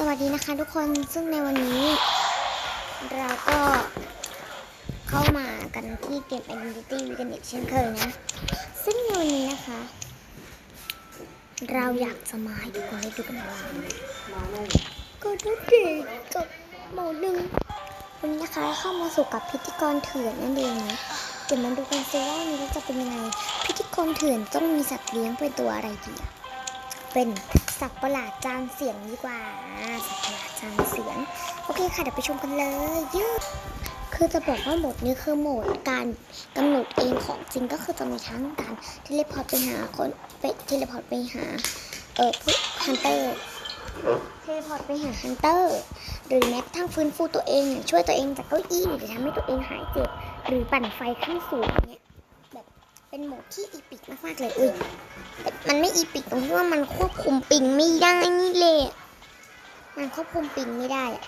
สวัสดีนะคะทุกคนซึ่งในวันนี้ เราก็เข้ามากันที่เกม Identity w e e k e n เช่นเคยนะ ซึ่งในวันนี้นะคะ เราอยากจะมาให้ทุกคนได้ดูกันว่าก็ดูดีกับหมอหนึ่งวันนี้นะคะเข้ามาสู่กับพิธีกรเถื่อนนั่นเองนะเดี๋ยวมาดูกันซิว่าวันนี้จะเป็นยังไงพิธีกรเถื่อนต้องมีสัตว์เลี้ยงเป็นตัวอะไรดีเป็น สัตว์ประหลาดจานเสียงดีกว่าสัตว์ประหลาดจานเสียง โอเคค่ะเดี๋ยวไปชมกันเลยยืดคือจะบอกว่าโหมดนี้คือโหมดการกำหนดเองของจริงก็คือจะมีทั้งการเทเลพอร์ตไปหาคนไปเทเลพอร์ตไปหาเออผู้ฮันเตอร์เทเลพอร์ตไปหาฮันเตอร์หรือแม้กระทั่งฟื้นฟูตัวเอง ช่วยตัวเองจากเก้าอี้หรือทำให้ตัวเองหายเจ็บหรือปั่นไฟขั้นสูงเนี่ย เป็นโหมดที่อีปิกมากๆเลยอุ้ยแต่มันไม่อีปิกตรงที่ว่ามันควบคุมปิงไม่ได้นี่แหละมันควบคุมปิงไม่ได้อะ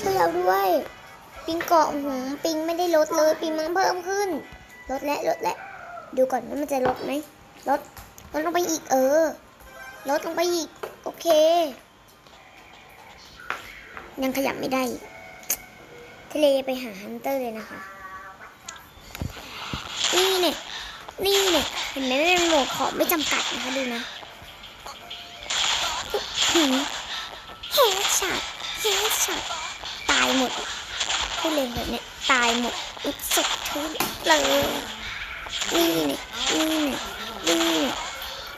ช่วยเราด้วย ปิงเกาะหูปิงไม่ได้ลดเลย ปิงมันเพิ่มขึ้น ลดและลดและดูก่อนว่ามันจะลดไหมลดลดลงไปอีกเออ ลดลงไปอีก โอเค ยังขยับไม่ได้ ทะเลไปหาฮันเตอร์เลยนะคะ นี่เนี่ยนี่เนี่ยเห็นไหมไม่เป็นโหมดของไม่จำกัดนะคะดูนะหืมเฮดช็อตเฮดช็อตตายหมดผู้เล่นแบบเนี้ยตายหมดอีกสุดทุนเลยนี่เนี่ยนี่เนี่ย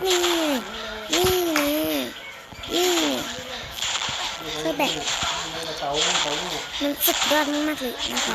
นี่เนี่ยนี่เนี่ยนี่เนี่ยนี่เนี่ยคือแบบเต๋าเต๋าลูกมันสุดยอดมากเลยนะคะ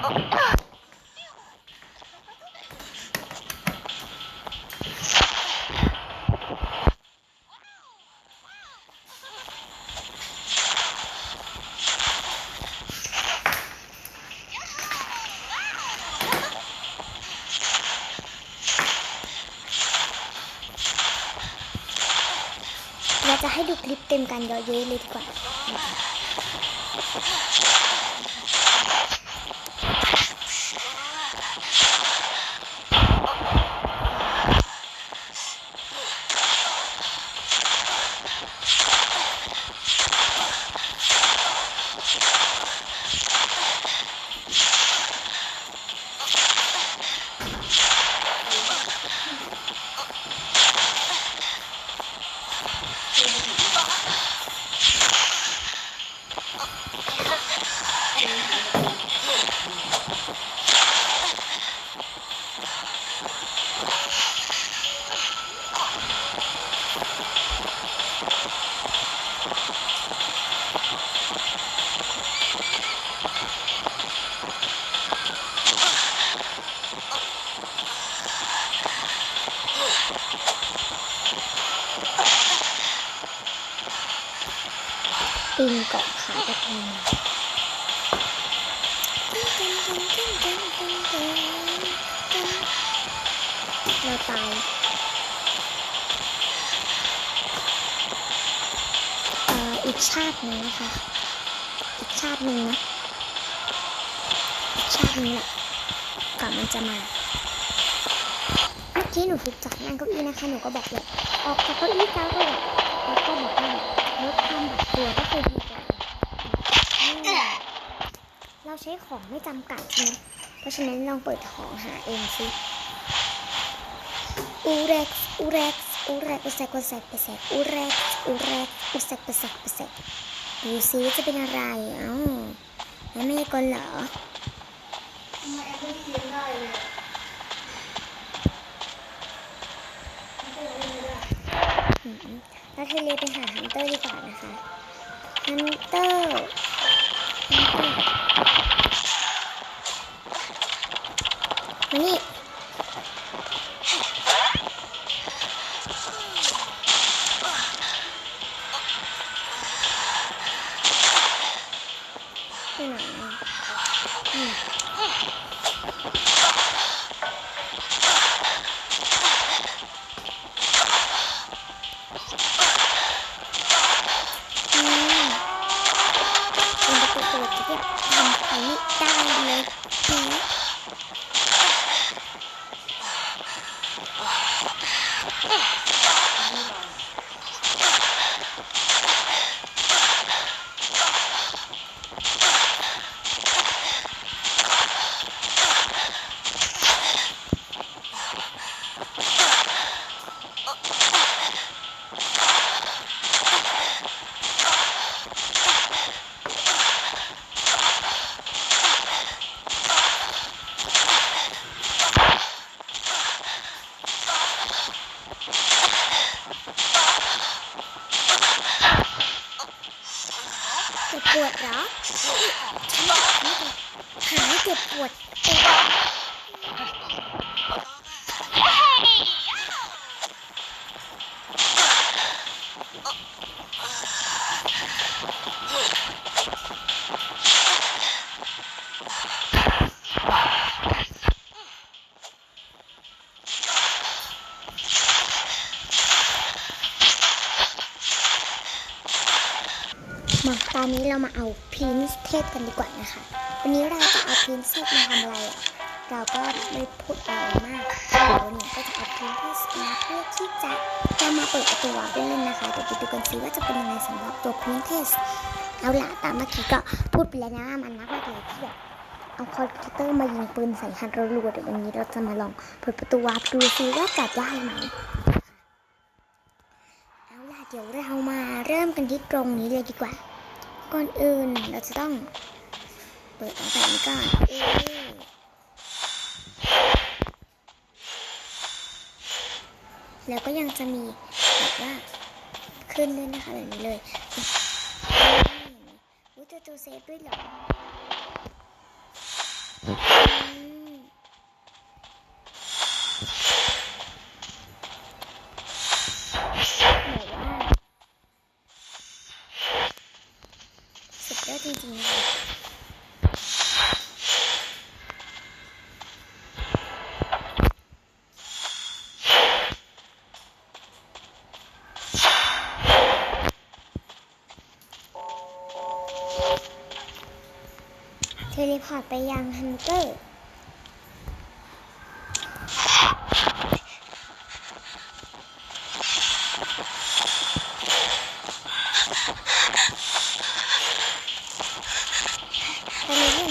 เราจะให้ดูคลิปเต็มกันเยอะๆเลยดีกว่า ปีนเกาะขากระทงเราตายอีกชาติหนึ่งนะคะ อีกชาติหนึ่งนะ อีกชาติหนึงแหละกว่ามันจะมาเมื่อกี้หนูถูกจับนั่งเก้าอี้นะคะ หนูก็บอกเลยออกจากเก้าอี้จ้าก็แบบแล้วก็บอกว่า ลดความบัดตัวก็คือดีกว่าเราใช้ของไม่จำกัดใช่ไหมเพราะฉะนั้นลองเปิดของหาเองสิอูเร็กอูเร็กอูเร็กอุเซกอุเซกอุเซกอูเร็กอูเร็กอุเซกอุเซกอุเซกดูซิจะเป็นอะไรเอ้าแล้วไม่ได้กลเหรอทำไมแอปไม่เรียนได้เลยอืม แล้วเทเลไปหาฮันเตอร์ดีกว่านะคะฮันเตอร์ ปวดเหรอหายเจ็บปวด อนนี้เรามาเอาพรินซ์เทสกันดีกว่านะคะ วันนี้เราจะเอาพรินซ์เทสมาทำอะไรอะ เราก็ไม่พูดอะไรมากเดี๋ยววันนี้ก็จะเอาพรินซ์เทสมาเพื่อที่จะจะมาเปิดประตูวาร์ปเล่นนะคะ เดี๋ยวไปดูกันซิว่าจะเป็นยังไงสำหรับตัวพรินเทสเอาละตามเมื่อกี้ก็พูดไปแล้วนะว่ามันมากมากเลยที่แบบเอาคอมพิวเตอร์มายิงปืนใส่ฮันรัวๆเดี๋ยววันนี้เราจะมาลองเปิดประตูวาร์ปดูซิว่าจะได้ไหมเอาล่ะเดี๋ยวเรามาเริ่มกันที่ตรงนี้เลยดีกว่า ก่อนอื่นเราจะต้องเปิดตั้งแต่นี้ก่อนเอแล้วก็ยังจะมีแบบว่าขึ้นด้วยนะคะแบบนี้เลยอุ้ยเจะจูเซฟด้วยเหรออืมแบบว่าสุดยอดจริงๆนะคะ เทเลพอร์ตไปยังฮันเตอร์ ไปเลยเพื่อน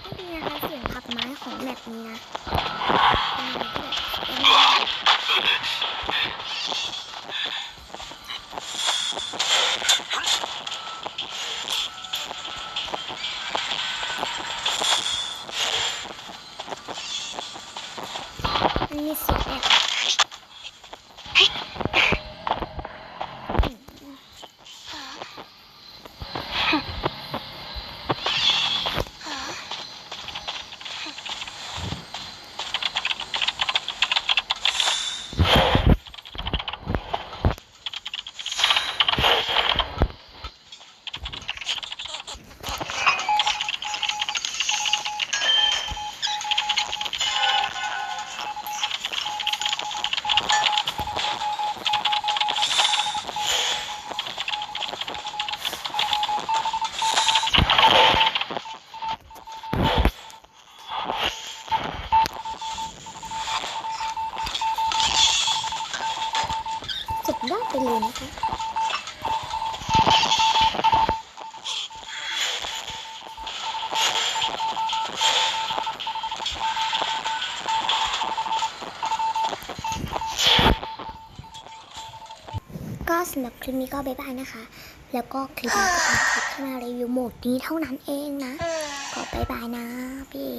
ไม่ดีนะคะเสียงผักไม้ของแมปนี้นะ มันมีเสำหรับคลิปนี้ก็บ๊ายบายนะคะ แล้วก็คลิปนี้ก็เป็นคลิปที่มารีวิวโหมดนี้เท่านั้นเองนะ ก็บ๊ายบายนะพี่